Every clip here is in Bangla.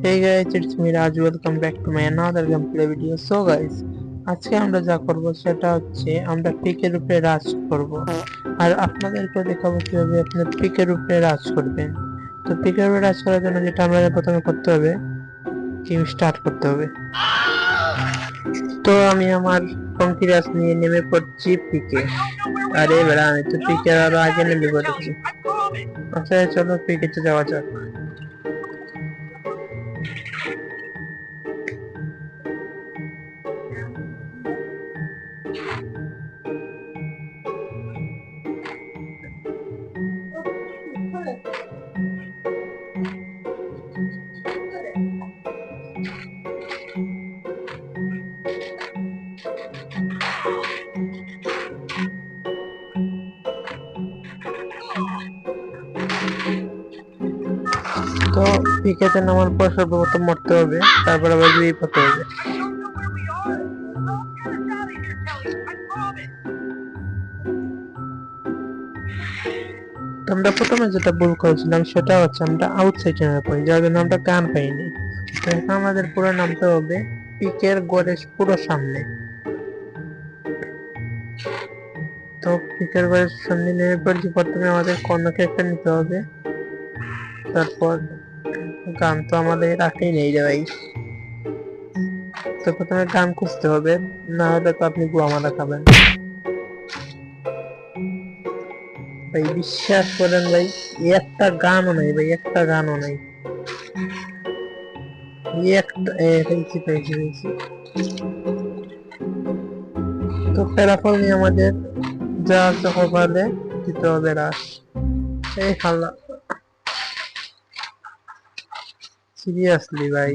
Hey guys, it's me Raj. Welcome back to my another gameplay video. So guys, আজকে আমরা যা করব সেটা হচ্ছে আমরা পিকের উপরে রাজ করব। আর আপনাদেরকে দেখাবো কীভাবে আপনি পিকের উপরে রাজ করবেন। তো পিকের উপরে রাজ করার জন্য যেটা আমরা প্রথমে করতে হবে গেম স্টার্ট করতে হবে। তো আমি আমার কনফিডেন্স নিয়ে নেমে পড়ছি পিকে। আরে বেড়া আমি তো পিকে আরও আগে নেমে পড়েছি। আচ্ছা চলো পিকেতে যাওয়া যাক। তো পিকেতে নামার পর সর্বপ্রথম মরতে হবে, তারপর আবার বিয়ে পেতে হবে। আমরা প্রথমে যেটা ভুল করেছিলাম সেটা হচ্ছে আমরা আউটসাইড নেমে পড়ি, যার জন্য আমরা গান পাইনি। তো এখন আমাদের পুরো নামতে হবে পিকের গড়ের পুরো সামনে। তো পিকের গড়ের সামনে নেমে পড়ছি প্রথমে আমাদের কর্ণকে একটা নিতে হবে। তারপর গান তো আমাদের রাখেই নেই রে ভাই। তো প্রথমে গান খুঁজতে হবে, না হলে তো আপনি গুয়া মারা খাবেন। ভাই, বিশ্বাস করেন ভাই, একটা গানও নাই ভাই, একটা গানও নাই। একটা তো নিয়ে আমাদের যা কপালে দিতে হবে রাস এই হাল্লা। সিরিয়াসলি ভাই।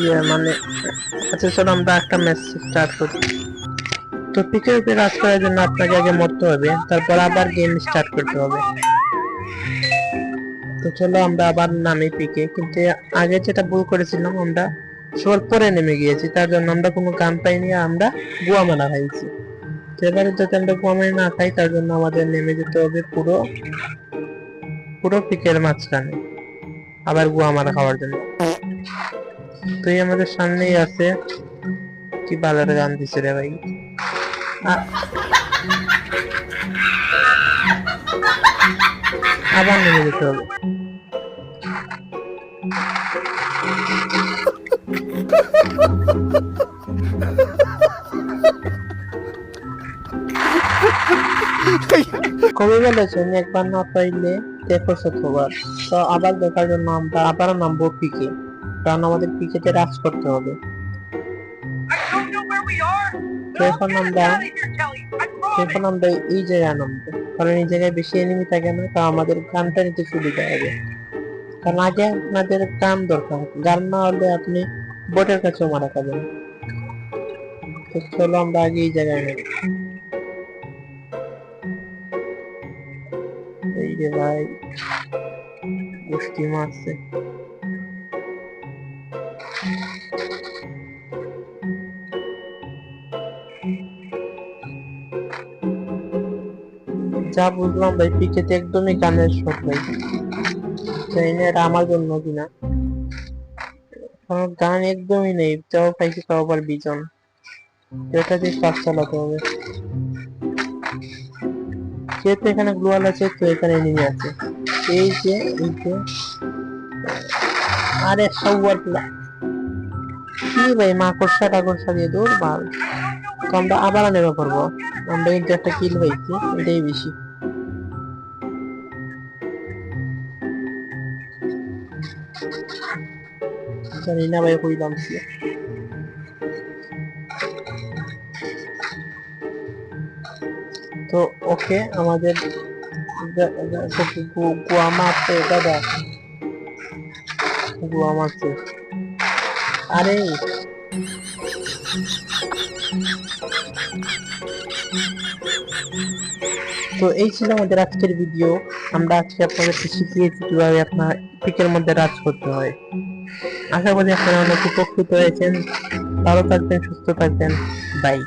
ইয়ে মানে আচ্ছা চলো আমরা একটা ম্যাচ স্টার্ট করি। তো উপরে রাজ করার জন্য আপনাকে আগে মরতে হবে, তারপর আবার গেম স্টার্ট করতে হবে। তো চলো, আমরা আবার নামি পিকে, কিন্তু আগে যেটা ভুল করেছিলাম আমরা সবার পরে নেমে গিয়েছি, তার জন্য আমরা কোনো গান পাইনি, আমরা গুয়া মারা খাইছি। এবারে যাতে আমরা গুয়া মারি না খাই, তার জন্য আমাদের নেমে যেতে হবে পুরো পুরো পিকের মাঝখানে, আবার গুয়া মারা খাওয়ার জন্য। তো এই আমাদের সামনেই আছে, কি বাজারে গান দিছে রে ভাই। আবার নেমে যেতে হবে। কবে বলেছেন একবার না পাইলে দেখো শতবার। তো আবার দেখার জন্য আমরা আবার নামবো পিকে। কারণ আমাদের পিকেতে রাজ করতে হবে। এখন আমরা এখন আমরা এই জায়গায় নামবো। কারণ এই জায়গায় বেশি এনিমি থাকে না তো আমাদের গানটা নিতে সুবিধা হবে। কারণ আগে আপনাদের গান দরকার গান না হলে আপনি বোটের কাছেও মারা খাবেন তো চলো আমরা আগে এই জায়গায় এই রে ভাই, গোষ্ঠী মারছে। যা বুঝলাম ভাই, পিকেতে একদমই গানের শখ ভাই জানি না এটা আমার জন্য কিনা। কারণ গান একদমই নেই যাও পাইছি তাও আবার বিজন। এটা দিয়ে কাজ চালাতে হবে। যেহেতু এখানে গ্লোয়াল আছে তো এখানে এনিমি আছে। এই যে এই যে আরে সবার কি ভাই মাকড়সা টাকড়সা দিয়ে দূর ভালো তো আমরা আবার নেমে পড়ব আমরা কিন্তু একটা কিল হয়েছি এটাই বেশি। জানি না ভাই কইলাম কি তো ওকে আমাদের আরে। তো এই ছিল আমাদের আজকের ভিডিও আমরা আজকে আপনাদেরকে শিখিয়েছি কীভাবে আপনার পিকের মধ্যে রাজ করতে হয়। আশা করি আপনারা অনেক উপকৃত হয়েছেন। ভালো থাকবেন সুস্থ থাকবেন। বাই